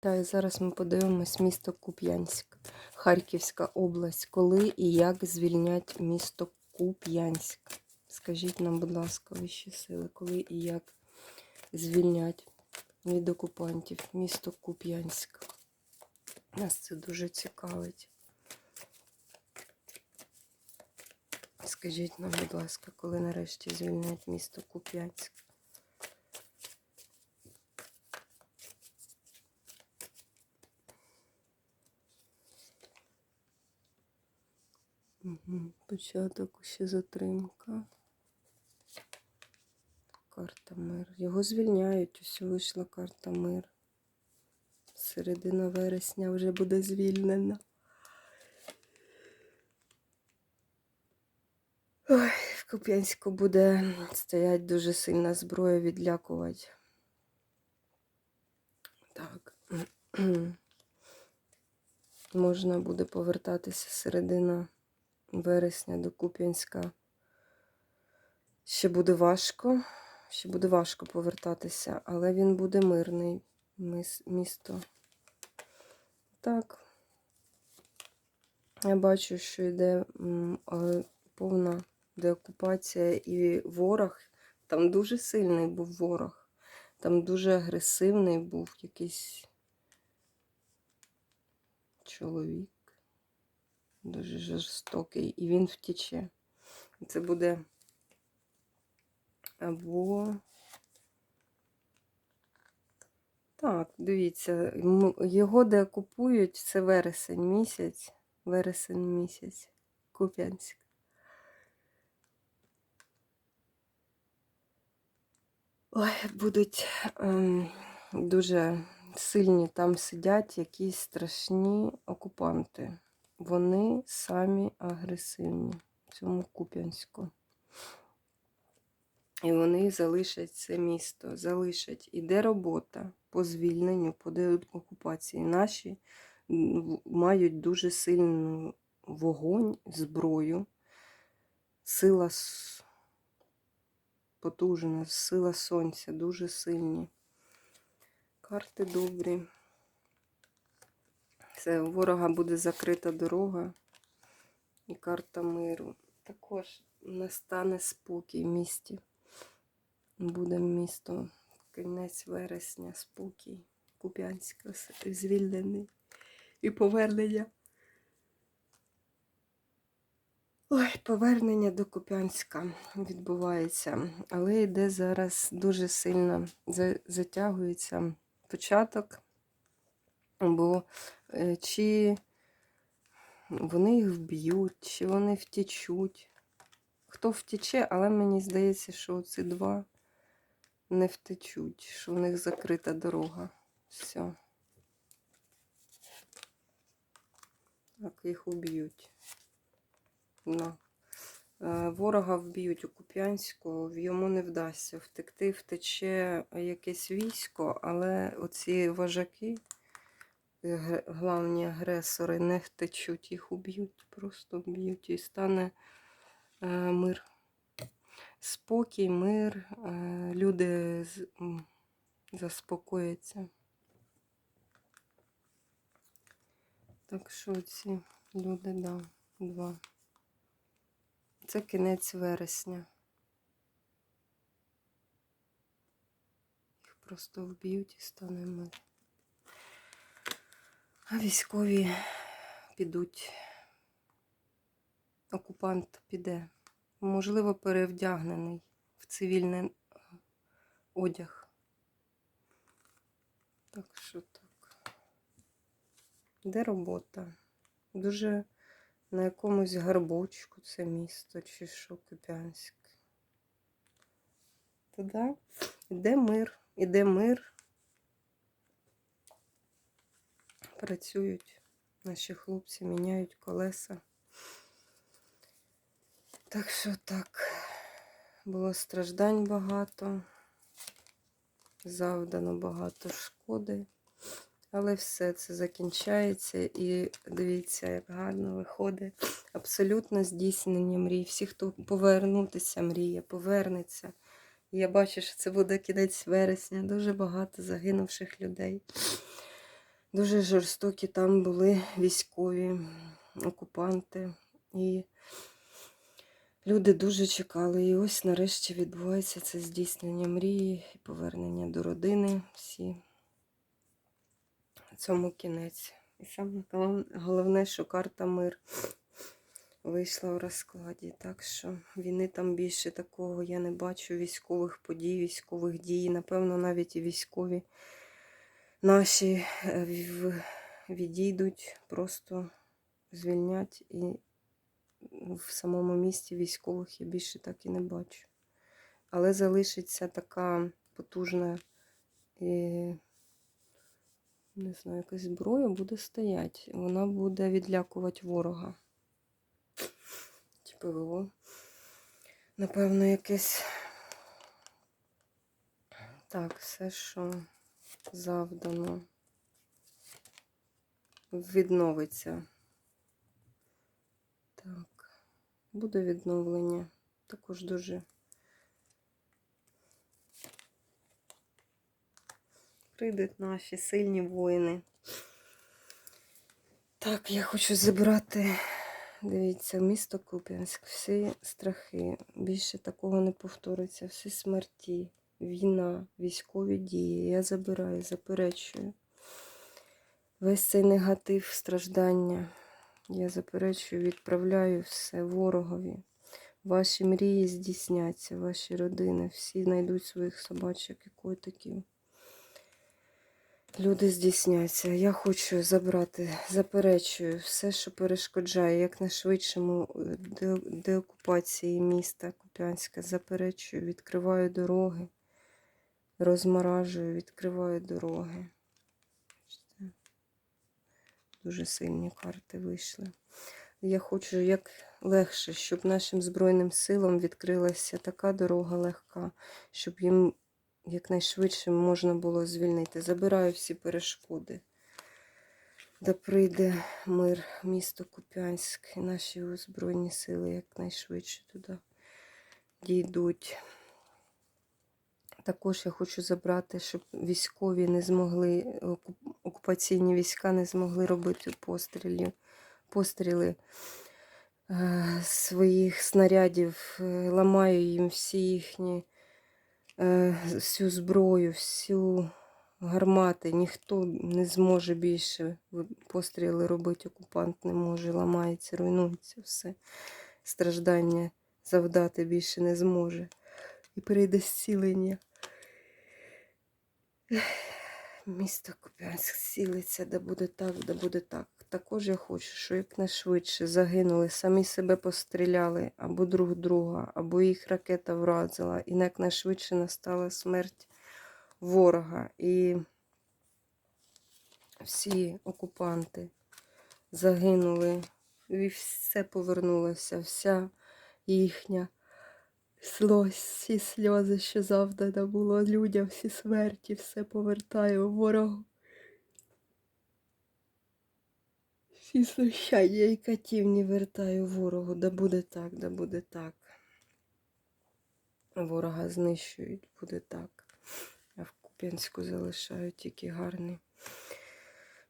Та і зараз ми подивимось місто Куп'янськ, Харківська область. Коли і як звільнять місто Куп'янськ? Скажіть нам, будь ласка, вищі сили, коли і як звільнять від окупантів місто Куп'янськ? Нас це дуже цікавить. Скажіть нам, будь ласка, коли нарешті звільнять місто Куп'янськ? Початок ще затримка. Карта мир. Його звільняють. Ось вийшла карта мир. Середина вересня вже буде звільнена. Ой, в Куп'янську буде стоять дуже сильна зброя відлякувати. Так. Можна буде повертатися середина вересня до Куп'янська. Ще буде важко, ще буде важко повертатися, але він буде мирний місто. Так. Я бачу, що йде повна деокупація і ворог. Там дуже сильний був ворог. Там дуже агресивний був якийсь чоловік. Дуже жорстокий. І він втече. Це буде або. Так, дивіться, його де купують, це вересень місяць. Вересень місяць. Куп'янськ. Ой, будуть ем, дуже сильні там сидять якісь страшні окупанти. Вони самі агресивні в цьому Куп'янську. І вони залишать це місто, залишать. Іде робота по звільненню, по деокупації. Наші мають дуже сильний вогонь, зброю, сила потужна, сила сонця, дуже сильні. Карти добрі. Це у ворога буде закрита дорога і карта миру. Також настане спокій в місті. Буде місто кінець вересня, спокій. Куп'янськ звільнений. І повернення. Ой, повернення до Куп'янська відбувається. Але йде зараз дуже сильно затягується початок. Бо е, чи вони їх вб'ють, чи вони втечуть. Хто втече, але мені здається, що ці два не втечуть, що в них закрита дорога. Все. Так, їх уб'ють. Ну. Е, Ворога вб'ють у Куп'янську, йому не вдасться втекти, втече якесь військо, але оці вожаки, главні агресори, не втечуть, їх уб'ють, просто вб'ють і стане е, мир. Спокій, мир, е, люди заспокояться. Так що ці люди, да, два. Це кінець вересня. Їх просто вб'ють і стане мир. А військові підуть. Окупант піде. Можливо, перевдягнений в цивільний е, одяг. Так що так. Де робота? Дуже на якомусь гарбочку це місто чи що Куп'янськ. Туди іде мир, іде мир. Працюють наші хлопці, міняють колеса. Так що так, було страждань багато, завдано багато шкоди. Але все це закінчається і дивіться, як гарно виходить. Абсолютно здійснення мрій. Всі, хто повернутися мріє, повернеться. Я бачу, що це буде кінець вересня, дуже багато загинувших людей. Дуже жорстокі там були військові окупанти. І люди дуже чекали. І ось нарешті відбувається це здійснення мрії і повернення до родини. Всі цьому кінець. І саме головне, що карта мир вийшла у розкладі. Так що війни там більше такого я не бачу. Військових подій, військових дій. Напевно, навіть і військові наші е, відійдуть, просто звільнять. І в самому місті військових я більше так і не бачу. Але залишиться така потужна. І не знаю, якась зброя буде стоять. Вона буде відлякувати ворога. Чи ПВО. Напевно, якесь. Так, все, що завдано, відновиться. Так, буде відновлення. Також дуже. Прийдуть наші сильні воїни. Так, я хочу забрати, дивіться, місто Куп'янськ, всі страхи. Більше такого не повториться. Всі смерті, війна, військові дії. Я забираю, заперечую. Весь цей негатив, страждання. Я заперечую, відправляю все ворогові. Ваші мрії здійсняться, ваші родини, всі знайдуть своїх собачок і котиків. Люди здійсняться. Я хочу забрати, заперечую все, що перешкоджає, якнайшвидшому е, де- деокупації міста Куп'янська. Заперечую, відкриваю дороги, розморажую, відкриваю дороги. Дуже сильні карти вийшли. Я хочу як легше, щоб нашим Збройним силам відкрилася така дорога легка, щоб їм якнайшвидше можна було звільнити. Забираю всі перешкоди. Да прийде мир, місто Куп'янськ, і наші Збройні сили якнайшвидше туди дійдуть. Також я хочу забрати, щоб військові не змогли, окупаційні війська не змогли робити пострілів, постріли е, своїх снарядів. Ламаю їм всі їхні е, всю зброю, всю гармати. Ніхто не зможе більше постріли робити. Окупант не може, ламається, руйнується все. Страждання завдати більше не зможе. І прийде зцілення. Місто Куп'янськ зцілиться, да буде так, да буде так. Також я хочу, щоб якнайшвидше загинули, самі себе постріляли, або друг друга, або їх ракета вразила, і якнайшвидше настала смерть ворога. І всі окупанти загинули, і все повернулося, вся їхня Сльоз, всі сльози, що завдано було людям, всі смерті, все повертаю ворогу. Всі знущання і катівні вертаю ворогу. Да буде так, да буде так. Ворога знищують, буде так. А в Куп'янську залишаю тільки гарне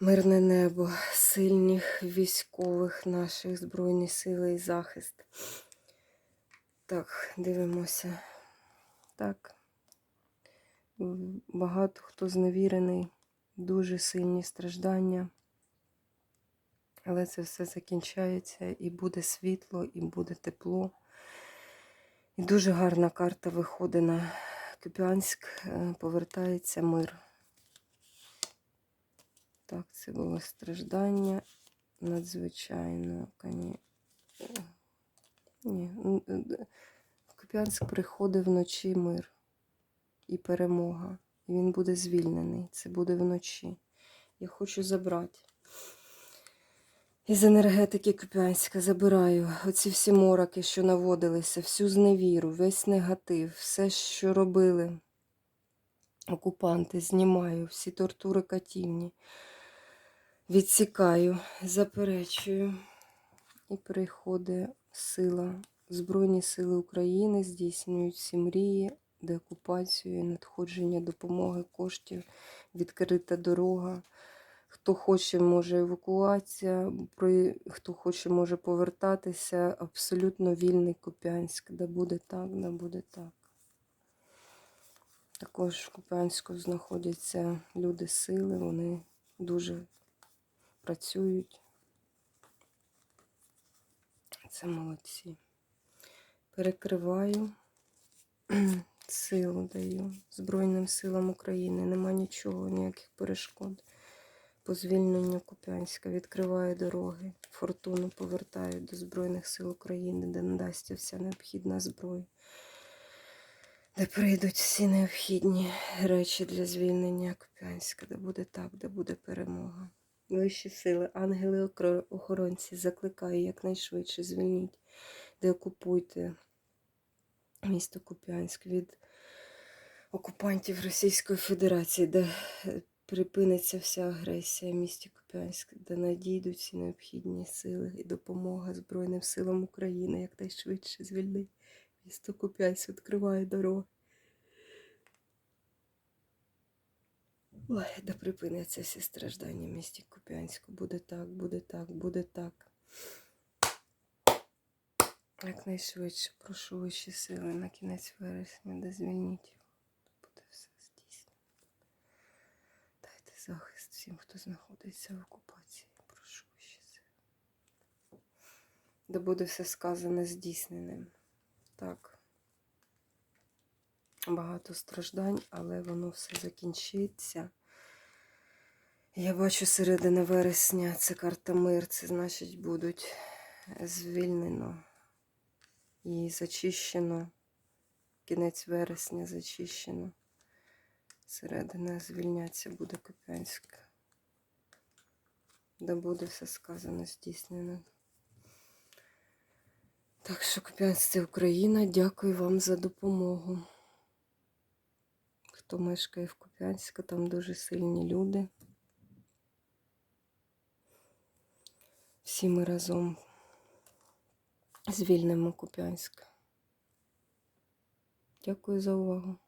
мирне небо, сильних військових наших Збройні сили і захист. Так, дивимося. Так. Багато хто зневірений, дуже сильні страждання. Але це все закінчається і буде світло, і буде тепло. І дуже гарна карта виходить на Куп'янськ, е, повертається мир. Так, це було страждання надзвичайно. н- в Куп'янськ приходить вночі мир і перемога. І він буде звільнений. Це буде вночі. Я хочу забрати. Із енергетики Куп'янська забираю оці всі мороки, що наводилися, всю зневіру, весь негатив, все, що робили окупанти, знімаю, всі тортури катівні. Відсікаю, заперечую. І приходить сила. Збройні сили України здійснюють всі мрії, деокупацію, надходження допомоги, коштів, відкрита дорога. Хто хоче, може евакуація, хто хоче, може повертатися. Абсолютно вільний Куп'янськ. Да буде так, да буде так. Також в Куп'янську знаходяться люди сили, вони дуже працюють. Це молодці. Перекриваю, силу даю. Збройним силам України. Нема нічого, ніяких перешкод. По звільненню Куп'янська. Відкриваю дороги, фортуну повертаю до Збройних сил України, де надасться вся необхідна зброя, де прийдуть всі необхідні речі для звільнення Куп'янська, де буде так, де буде перемога. Вищі сили, ангели-охоронці, закликаю якнайшвидше звільніть, деокупуйте місто Куп'янськ від окупантів Російської Федерації, де е, припиниться вся агресія в місті Куп'янськ, де надійдуть всі необхідні сили і допомога Збройним силам України якнайшвидше звільнить місто Куп'янськ, відкриває дороги. Ой, да припиняться всі страждання в місті Куп'янську. Буде так, буде так, буде так. Якнайшвидше прошу вищі сили на кінець вересня, де звільніть його. Буде все здійснено. Дайте захист всім, хто знаходиться в окупації. Прошу вищі сили. Де буде все сказане здійсненим. Так. Багато страждань, але воно все закінчиться. Я бачу середина вересня, це карта мир, це значить будуть звільнено і зачищено. Кінець вересня зачищено. Середина звільняться буде Куп'янська. Де буде все сказано, здійснено. Так що Куп'янськ Україна. Дякую вам за допомогу. Хто мешкає в Куп'янську, там дуже сильні люди. Всі ми разом звільнимо Куп'янськ. Дякую за увагу.